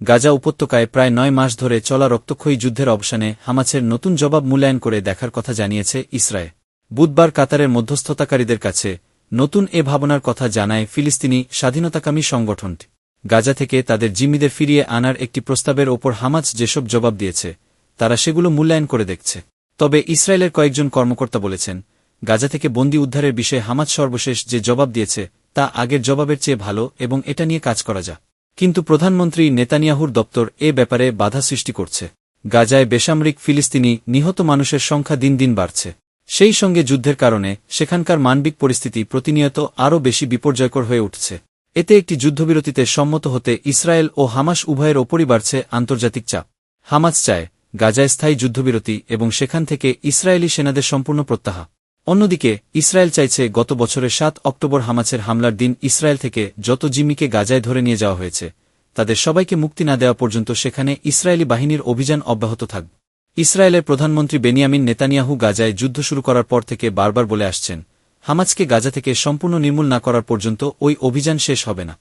গাজা উপত্যকায় প্রায় নয় মাস ধরে চলা রক্তক্ষয়ী যুদ্ধের অবসানে হামাছের নতুন জবাব মূল্যায়ন করে দেখার কথা জানিয়েছে ইসরায়েল। বুধবার কাতারের মধ্যস্থতাকারীদের কাছে নতুন এ ভাবনার কথা জানায় ফিলিস্তিনি স্বাধীনতাকামী সংগঠনটি গাজা থেকে তাদের জিম্মিদের ফিরিয়ে আনার একটি প্রস্তাবের ওপর হামাজ যেসব জবাব দিয়েছে, তারা সেগুলো মূল্যায়ন করে দেখছে। তবে ইসরায়েলের কয়েকজন কর্মকর্তা বলেছেন, গাজা থেকে বন্দি উদ্ধারের বিষয়ে হামাজ সর্বশেষ যে জবাব দিয়েছে, তা আগের জবাবের চেয়ে ভালো এবং এটা নিয়ে কাজ করা যা কিন্তু প্রধানমন্ত্রী নেতানিয়াহুর দপ্তর এ ব্যাপারে বাধা সৃষ্টি করছে। গাজায় বেসামরিক ফিলিস্তিনি নিহত মানুষের সংখ্যা দিন দিন বাড়ছে। সেই সঙ্গে যুদ্ধের কারণে সেখানকার মানবিক পরিস্থিতি প্রতিনিয়ত আরও বেশি বিপর্যয়কর হয়ে উঠছে। এতে একটি যুদ্ধবিরতিতে সম্মত হতে ইসরায়েল ও হামাস উভয়ের ওপরই বাড়ছে আন্তর্জাতিক চাপ। হামাস চায়, গাজায় স্থায়ী যুদ্ধবিরতি এবং সেখান থেকে ইসরায়েলি সেনাদের সম্পূর্ণ প্রত্যাহা। অন্যদিকে, ইসরায়েল চাইছে গত বছরের সাত অক্টোবর হামাসের হামলার দিন ইসরায়েল থেকে যত জিম্মিকে গাজায় ধরে নিয়ে যাওয়া হয়েছে, তাদের সবাইকে মুক্তি না দেওয়া পর্যন্ত সেখানে ইসরায়েলি বাহিনীর অভিযান অব্যাহত থাকবে ইসরায়েলের প্রধানমন্ত্রী বেনিয়ামিন নেতানিয়াহু গাজায় যুদ্ধ শুরু করার পর থেকে বারবার বলে আসছেন হামাজকে গাজা থেকে সম্পূর্ণ নির্মূল না করার পর্যন্ত ওই অভিযান শেষ হবে না।